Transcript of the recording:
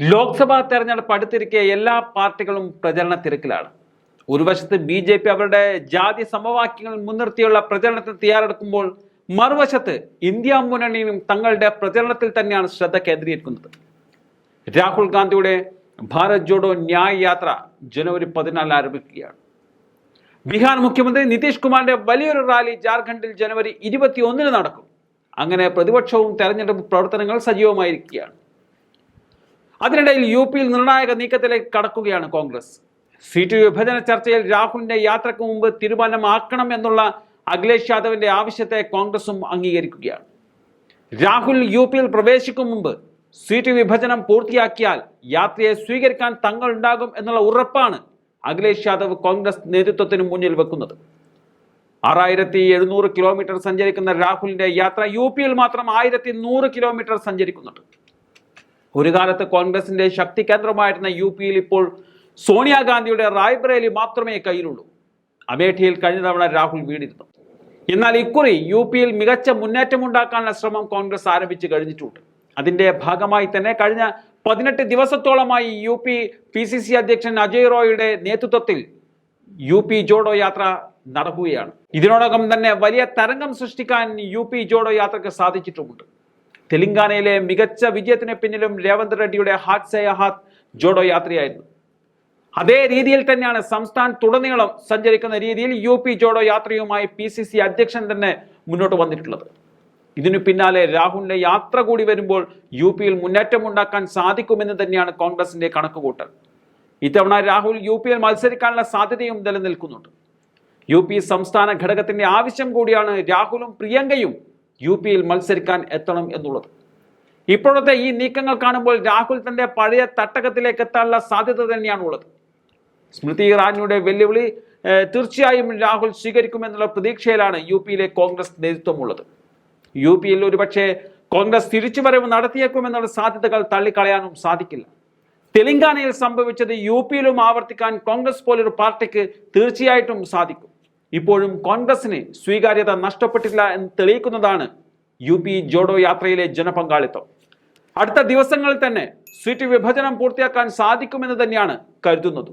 ലോക്സഭാ തെരഞ്ഞെടുപ്പ് അടുത്തിരിക്കെ എല്ലാ പാർട്ടികളും പ്രചരണ തിരക്കിലാണ്. ഒരു വശത്ത് ബി ജെ പി അവരുടെ ജാതി സമവാക്യങ്ങൾ മുൻനിർത്തിയുള്ള പ്രചരണത്തിന് തയ്യാറെടുക്കുമ്പോൾ മറുവശത്ത് ഇന്ത്യ മുന്നണിയും തങ്ങളുടെ പ്രചരണത്തിൽ തന്നെയാണ് ശ്രദ്ധ കേന്ദ്രീകരിക്കുന്നത്. രാഹുൽ ഗാന്ധിയുടെ ഭാരത് ജോഡോ ന്യായ് യാത്ര ജനുവരി പതിനാലിന് ആരംഭിക്കുകയാണ്. ബീഹാർ മുഖ്യമന്ത്രി നിതീഷ് കുമാറിന്റെ വലിയൊരു റാലി ജാർഖണ്ഡിൽ ജനുവരി ഇരുപത്തി ഒന്നിന് നടക്കും. അങ്ങനെ പ്രതിപക്ഷവും തെരഞ്ഞെടുപ്പ് പ്രവർത്തനങ്ങൾ സജീവമായിരിക്കുകയാണ്. അതിനിടയിൽ യു പിയിൽ നിർണായക നീക്കത്തിലേക്ക് കടക്കുകയാണ് കോൺഗ്രസ്. സീറ്റ് വിഭജന ചർച്ചയിൽ രാഹുലിന്റെ യാത്രയ്ക്ക് മുമ്പ് തീരുമാനമാക്കണം എന്നുള്ള അഖിലേഷ് യാദവിന്റെ ആവശ്യത്തെ കോൺഗ്രസും അംഗീകരിക്കുകയാണ്. രാഹുൽ യു പിയിൽ പ്രവേശിക്കും മുമ്പ് സീറ്റ് വിഭജനം പൂർത്തിയാക്കിയാൽ യാത്രയെ സ്വീകരിക്കാൻ തങ്ങൾ ഉണ്ടാകും എന്നുള്ള ഉറപ്പാണ് അഖിലേഷ് യാദവ് കോൺഗ്രസ് നേതൃത്വത്തിന് മുന്നിൽ വെക്കുന്നത്. ആറായിരത്തി എഴുന്നൂറ് കിലോമീറ്റർ സഞ്ചരിക്കുന്ന രാഹുലിന്റെ യാത്ര യു പിയിൽ മാത്രം ആയിരത്തി നൂറ് കിലോമീറ്റർ സഞ്ചരിക്കുന്നുണ്ട്. ഒരു കാലത്ത് കോൺഗ്രസിന്റെ ശക്തി കേന്ദ്രമായിരുന്ന യു പിയിൽ ഇപ്പോൾ സോണിയാഗാന്ധിയുടെ റായ്ബറേലി മാത്രമേ കയ്യിലുള്ളൂ. അമേഠിയിൽ കഴിഞ്ഞ തവണ രാഹുൽ വീടിരുന്നു എന്നാൽ ഇക്കുറി യു പിയിൽ മികച്ച മുന്നേറ്റമുണ്ടാക്കാനുള്ള ശ്രമം കോൺഗ്രസ് ആരംഭിച്ചു കഴിഞ്ഞിട്ടുണ്ട്. അതിന്റെ ഭാഗമായി തന്നെ കഴിഞ്ഞ പതിനെട്ട് ദിവസത്തോളമായി U P P C C അധ്യക്ഷൻ അജയ് റോയുടെ നേതൃത്വത്തിൽ യു പി ജോഡോ യാത്ര നടക്കുകയാണ്. ഇതിനോടകം തന്നെ വലിയ തരംഗം സൃഷ്ടിക്കാൻ യു പി ജോഡോ യാത്രയ്ക്ക് സാധിച്ചിട്ടുമുണ്ട്. തെലങ്കാനയിലെ മികച്ച വിജയത്തിന് പിന്നിലും രേവന്ത് റെഡ്ഡിയുടെ ഹാത്ത് സേ ഹാത്ത് ജോഡോ യാത്രയായിരുന്നു. അതേ രീതിയിൽ തന്നെയാണ് സംസ്ഥാനത്തുടനീളം സഞ്ചരിക്കുന്ന രീതിയിൽ യു പി ജോഡോ യാത്രയുമായി പി സി സി അധ്യക്ഷൻ തന്നെ മുന്നോട്ട് വന്നിട്ടുള്ളത്. ഇതിനു പിന്നാലെ രാഹുലിന്റെ യാത്ര കൂടി വരുമ്പോൾ യു പിയിൽ മുന്നേറ്റമുണ്ടാക്കാൻ സാധിക്കുമെന്ന് തന്നെയാണ് കോൺഗ്രസിന്റെ കണക്കുകൂട്ടൽ. ഇത്തവണ രാഹുൽ യു പിയിൽ മത്സരിക്കാനുള്ള സാധ്യതയും നിലനിൽക്കുന്നുണ്ട്. യു പി സംസ്ഥാന ഘടകത്തിന്റെ ആവശ്യം കൂടിയാണ് രാഹുലും പ്രിയങ്കയും യു പിയിൽ മത്സരിക്കാൻ എത്തണം എന്നുള്ളത്. ഇപ്പോഴത്തെ ഈ നീക്കങ്ങൾ കാണുമ്പോൾ രാഹുൽ തന്റെ പഴയ തട്ടകത്തിലേക്ക് എത്താനുള്ള സാധ്യത തന്നെയാണ് ഉള്ളത് സ്മൃതി ഇറാനിയുടെ വെല്ലുവിളി തീർച്ചയായും രാഹുൽ സ്വീകരിക്കുമെന്നുള്ള പ്രതീക്ഷയിലാണ് യു പിയിലെ കോൺഗ്രസ് നേതൃത്വമുള്ളത്. യു പിയിൽ ഒരുപക്ഷെ കോൺഗ്രസ് തിരിച്ചുവരവ് നടത്തിയേക്കുമെന്നുള്ള സാധ്യതകൾ തള്ളിക്കളയാനും സാധിക്കില്ല. തെലങ്കാനയിൽ സംഭവിച്ചത് യു പിയിലും ആവർത്തിക്കാൻ കോൺഗ്രസ് പോലൊരു പാർട്ടിക്ക് തീർച്ചയായിട്ടും സാധിക്കും. ഇപ്പോഴും കോൺഗ്രസിന് സ്വീകാര്യത നഷ്ടപ്പെട്ടില്ല എന്ന് തെളിയിക്കുന്നതാണ് യു പി ജോഡോ യാത്രയിലെ ജനപങ്കാളിത്തം. അടുത്ത ദിവസങ്ങളിൽ തന്നെ സീറ്റ് വിഭജനം പൂർത്തിയാക്കാൻ സാധിക്കുമെന്ന് തന്നെയാണ് കരുതുന്നത്.